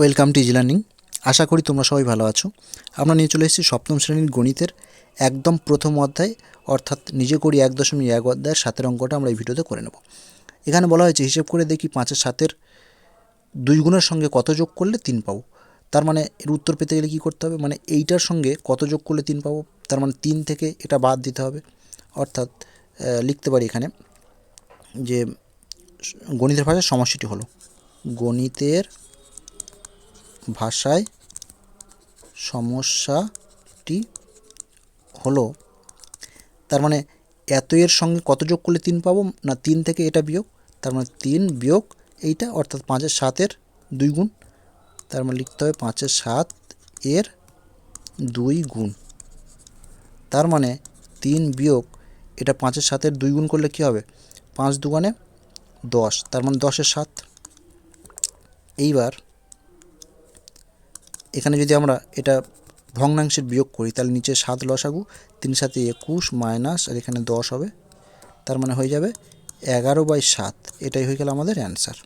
Welcome to easy learning. আশা করি তোমরা সবাই ভালো আছো। আমরা নিয়ে চলে এসেছি সপ্তম শ্রেণির গণিতের একদম প্রথম অধ্যায়, অর্থাৎ নিজে করি এক দশমিক এক অধ্যায়ের সাতের অঙ্কটা আমরা এই ভিডিওতে করে নেব। এখানে বলা হয়েছে, হিসেব করে দেখি পাঁচের সাতের দুই গুণের সঙ্গে কত যোগ করলে তিন পাবো। তার মানে এর উত্তর পেতে গেলে কী করতে হবে? মানে এইটার সঙ্গে কত যোগ করলে তিন পাবো? তার মানে তিন থেকে এটা বাদ দিতে হবে। অর্থাৎ লিখতে পারি এখানে যে গণিতের ভাষায় সমস্যাটি হলো। গণিতের ভাষায় সমস্যাটি হলো, তার মানে এত এর সঙ্গে কত যোগ করলে তিন পাবো? না, তিন থেকে এটা বিয়োগ, তার মানে তিন বিয়োগ এইটা, অর্থাৎ পাঁচের সাতের দুই গুণ, তার মানে লিখতে হবে পাঁচের সাত এর দুই গুণ। তার মানে তিন বিয়োগ, এটা পাঁচের সাতের দুই গুণ করলে কী হবে? পাঁচ দুগুণে দশ, তার মানে দশের সাত। এইবার এখানে যদি আমরা এটা ভগ্নাংশের বিয়োগ করি, তাহলে নিচে সাত লসাগু তিন সাথে একুশ মাইনাস, আর এখানে দশ হবে, তার মানে হয়ে যাবে এগারো বাই সাত। এটাই হয়ে গেল আমাদের অ্যান্সার।